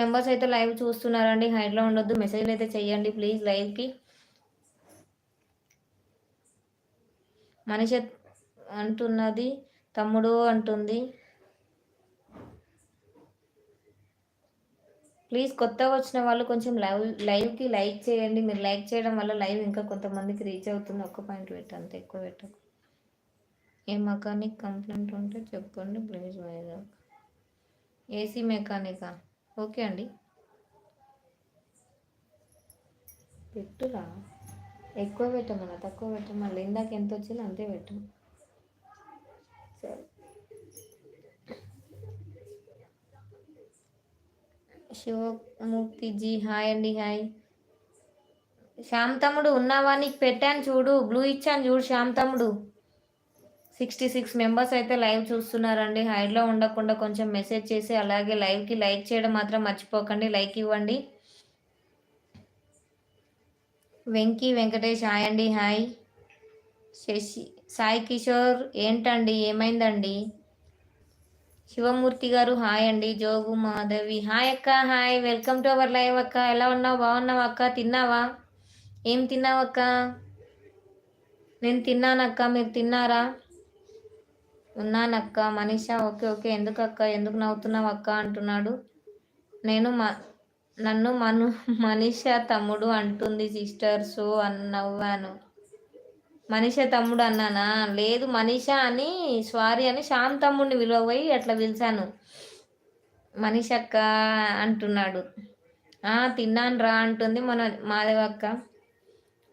Members అయితే live చూస్తున్నారండి. హైట్లో ఉండొద్దు. మెసేజ్లు అయితే చెయ్యండి ప్లీజ్ లైవ్కి. మనిషి అంటున్నది తమ్ముడు అంటుంది. ప్లీజ్ కొత్తగా వచ్చిన వాళ్ళు కొంచెం లైవ్ లైవ్కి లైక్ చేయండి. మీరు లైక్ చేయడం వల్ల లైవ్ ఇంకా కొంతమందికి రీచ్ అవుతుంది. ఒక్క పాయింట్ పెట్టంత ఎక్కువ పెట్టకు. ఏ మెకానిక్ కంప్లైంట్ ఉంటే చెప్పండి ప్లీజ్ వైజాగ్. ఏసీ మెకానికా? ఓకే అండి. పెట్టురా. ఎక్కువ పెట్టమన్నా తక్కువ పెట్టమన్నా ఇందాక ఎంత వచ్చిందో అంతే పెట్టు. సరే. శివమూర్తి హాయ్ అండి హాయ్. శ్యామ్ తమ్ముడు ఉన్నావా? నీకు పెట్టాను చూడు బ్లూ ఇచ్చాను చూడు శ్యామ్ తమ్ముడు. సిక్స్టీ సిక్స్ మెంబర్స్ అయితే లైవ్ చూస్తున్నారండి. హైడ్లో ఉండకుండా కొంచెం మెసేజ్ చేసి అలాగే లైవ్కి లైక్ చేయడం మాత్రం మర్చిపోకండి. లైక్ ఇవ్వండి. వెంకీ వెంకటేష్ హాయ్ అండి. హాయ్. శశి సాయి కిషోర్ ఏంటండి? ఏమైందండి? శివమూర్తి గారు హాయ్ అండి. జోగు మాధవి. హాయ్ అక్క hi. Welcome to our live అక్క. ఎలా ఉన్నావు? బాగున్నావు అక్క? తిన్నావా? ఏం తిన్నావు అక్క? నేను తిన్నానక్క. మీరు తిన్నారా? ఉన్నానక్క. Manisha okay okay. ఎందుకు అక్క ఎందుకు నవ్వుతున్నావు అక్క అంటున్నాడు. నేను మా నన్ను మను మనీష తమ్ముడు అంటుంది సిస్టర్. సో అని నవ్వాను. మనీష తమ్ముడు అన్నానా? లేదు మనీష అని స్వారీ అని శ్యామ్ తమ్ముడిని విలువపోయి అట్లా పిలిచాను. మనీష అక్క అంటున్నాడు. తిన్నాను రా అంటుంది మన మాధవక్క.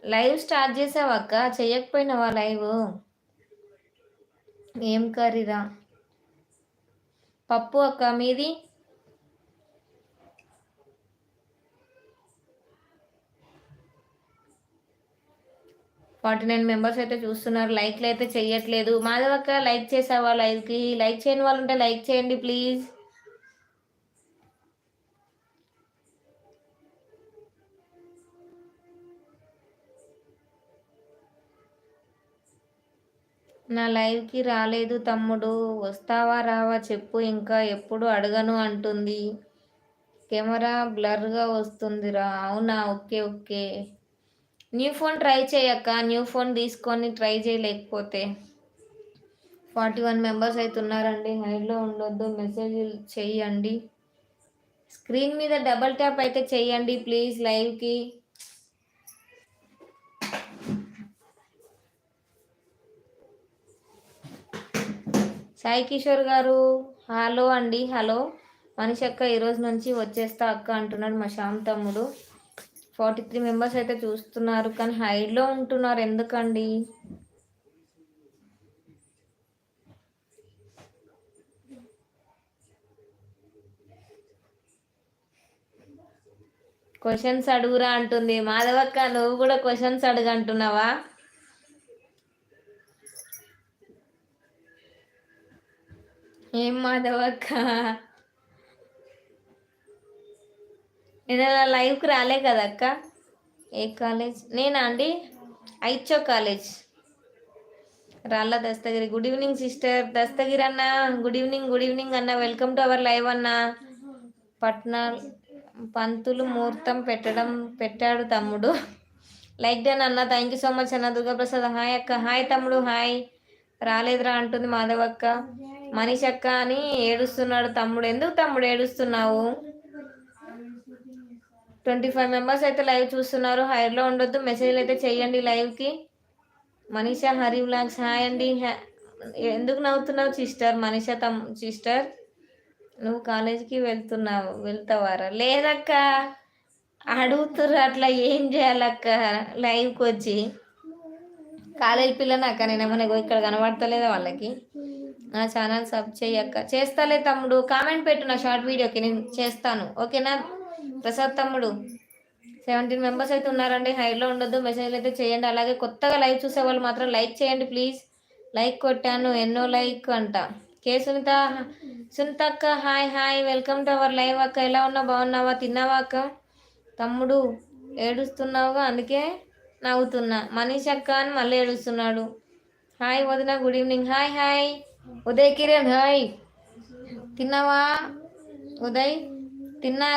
లైవ్ స్టార్ట్ చేసావక్క? చెయ్యకపోయినావా లైవ్? ఏం కర్రీరా? పప్పు అక్క మీది? ఫార్టీ నైన్ మెంబర్స్ అయితే చూస్తున్నారు. లైక్లు అయితే చెయ్యట్లేదు. మాధవక్క లైక్ చేసావా లైక్కి లైక్ చేయని వాళ్ళు ఉంటే లైక్ చేయండి ప్లీజ్. నా లైవ్కి రాలేదు తమ్ముడు. వస్తావా రావా చెప్పు ఇంకా ఎప్పుడు అడగను అంటుంది. కెమెరా బ్లర్గా వస్తుందిరా. అవునా? Okay okay. New phone try చేయక్క. New phone తీసుకొని ట్రై చేయలేకపోతే. ఫార్టీ వన్ మెంబర్స్ అయితే ఉన్నారండి. హైడ్లో ఉండొద్దు. మెసేజ్ చెయ్యండి. స్క్రీన్ మీద డబల్ ట్యాప్ అయితే చెయ్యండి ప్లీజ్ లైవ్కి. సాయి కిషోర్ గారు హలో అండి హలో. మనిషి అక్క ఈరోజు నుంచి వచ్చేస్తా అక్క అంటున్నాడు మా శ్యామ్ తమ్ముడు. ఫార్టీ త్రీ మెంబర్స్ అయితే చూస్తున్నారు కానీ హైడ్లో ఉంటున్నారు ఎందుకండి? క్వశ్చన్స్ అడుగురా అంటుంది. మాధవక్క నువ్వు కూడా క్వశ్చన్స్ అడుగంటున్నావా ఏం మాధవక్క నేను లైవ్కి రాలే కదక్క ఏ కాలేజ్? నేనా అండి? ఐచో కాలేజ్. రాళ్ళ Dastagiri. Good evening sister. Dastagiri అన్న గుడ్ ఈవినింగ్ గుడ్ ఈవినింగ్ అన్న. వెల్కమ్ టు అవర్ లైవ్ అన్న. పట్నా పంతులు ముహూర్తం పెట్టడం పెట్టాడు తమ్ముడు. లైక్ డన్ అన్న. థ్యాంక్ యూ సో మచ్ అన్న. దుర్గాప్రసాద్. హాయ్ అక్క. హాయ్ తమ్ముడు. హాయ్. రాలేదురా అంటుంది మాధవక్క మనిషక్క అని ఏడుస్తున్నాడు. తమ్ముడు ఎందుకు తమ్ముడు ఏడుస్తున్నావు? ట్వంటీ ఫైవ్ మెంబర్స్ అయితే లైవ్ చూస్తున్నారు. హైర్లో ఉండొద్దు. మెసేజ్లు అయితే చెయ్యండి లైవ్కి. మనీషా హరి బ్లాగ్స్ హాయ్ అండి. ఎందుకు నవ్వుతున్నావు సిస్టర్? మనీషా తమ్ సిస్టర్ నువ్వు కాలేజీకి వెళ్తున్నావు. వెళ్తావారా? లేదక్క. అడుగుతుర్రు అట్లా ఏం చేయాలక్క? లైవ్కి వచ్చి కాలేజీ పిల్లనక్క నేనేమో నేను ఇక్కడ కనబడతలేదా వాళ్ళకి? నా ఛానల్ సబ్ చేయక్క. చేస్తాలే తమ్ముడు. కామెంట్ పెట్టు నా షార్ట్ వీడియోకి. నేను చేస్తాను. ఓకేనా? ప్రసాద్ తమ్ముడు. సెవెంటీన్ మెంబర్స్ అయితే ఉన్నారండి. హైలో ఉండొద్దు. మెసేజ్ అయితే చేయండి. అలాగే కొత్తగా లైవ్ చూసే వాళ్ళు మాత్రం లైక్ చేయండి ప్లీజ్. లైక్ కొట్టాను. ఎన్నో లైక్ అంట. కే సునీత? సునీత అక్క hi hi. Welcome to our live అక్క. ఎలా ఉన్నా? బాగున్నావా? తిన్నావా అక్క? తమ్ముడు ఏడుస్తున్నావుగా? అందుకే నవ్వుతున్నా. మనీష్ అక్క అని మళ్ళీ ఏడుస్తున్నాడు. హాయ్ వదిన good evening. Hi hi. Uday Kiran hi తిన్నావా ఉదయ్ తిన్నా